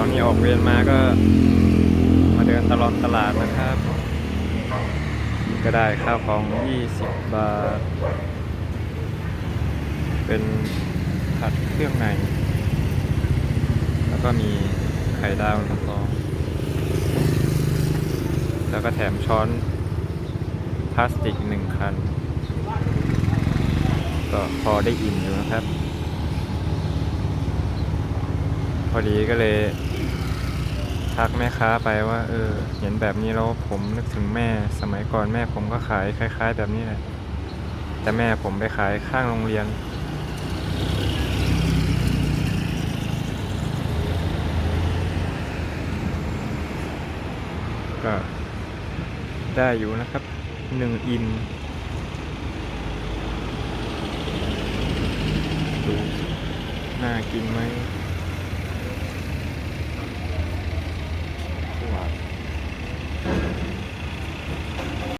านี้ออกเวียนมาก็มาเดินตลอดตลาดนะครับ ก็ได้ข้าวของ 20 บาท เป็นผัดเครื่องใน แล้วก็มีไข่ดาวหนึ่งฟอง แล้วก็แถมช้อนพลาสติกหนึ่งคัน ก็พอได้อิ่มอยู่นะครับ พอดีก็เลย ทักแม่ค้าไปว่า เออ เห็นแบบนี้แล้วผมนึกถึงแม่สมัยก่อนแม่ผมก็ขายคล้าย ๆ แบบนี้แหละแต่แม่ผมไปขายข้างโรงเรียน ก็ได้อยู่นะครับหนึ่งอินดูน่ากินไหม